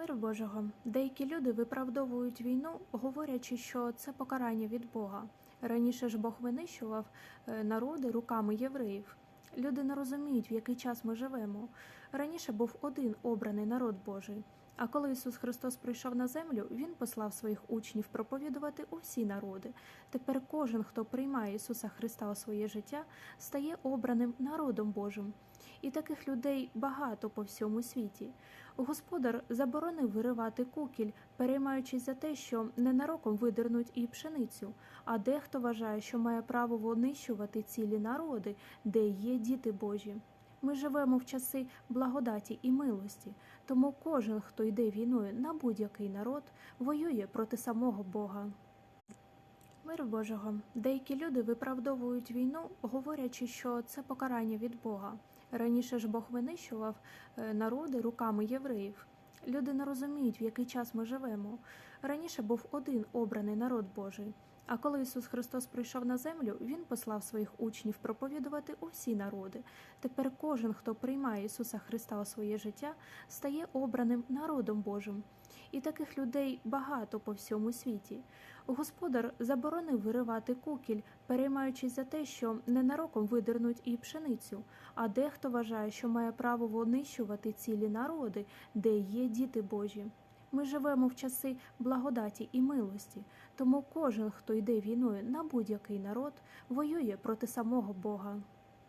Мир Божого. Деякі люди виправдовують війну, говорячи, що це покарання від Бога. Раніше ж Бог винищував е, народи руками євреїв. Люди не розуміють, в який час ми живемо. Раніше був один обраний народ Божий. А коли Ісус Христос прийшов на землю, Він послав своїх учнів проповідувати усі народи. Тепер кожен, хто приймає Ісуса Христа у своє життя, стає обраним народом Божим. І таких людей багато по всьому світі. Господар заборонив виривати кукіль, переймаючись за те, що ненароком видернуть і пшеницю, а дехто вважає, що має право винищувати цілі народи, де є діти Божі. Ми живемо в часи благодаті і милості, тому кожен, хто йде війною на будь-який народ, воює проти самого Бога. Мир Божого. Деякі люди виправдовують війну, говорячи, що це покарання від Бога. Раніше ж Бог винищував е, народи руками євреїв. Люди не розуміють, в який час ми живемо. Раніше був один обраний народ Божий. А коли Ісус Христос прийшов на землю, Він послав своїх учнів проповідувати усі народи. Тепер кожен, хто приймає Ісуса Христа у своє життя, стає обраним народом Божим. І таких людей багато по всьому світі. Господар заборонив виривати кукіль, переймаючись за те, що ненароком видернуть і пшеницю, а дехто вважає, що має право винищувати цілі народи, де є діти Божі. Ми живемо в часи благодаті і милості, тому кожен, хто йде війною на будь-який народ, воює проти самого Бога.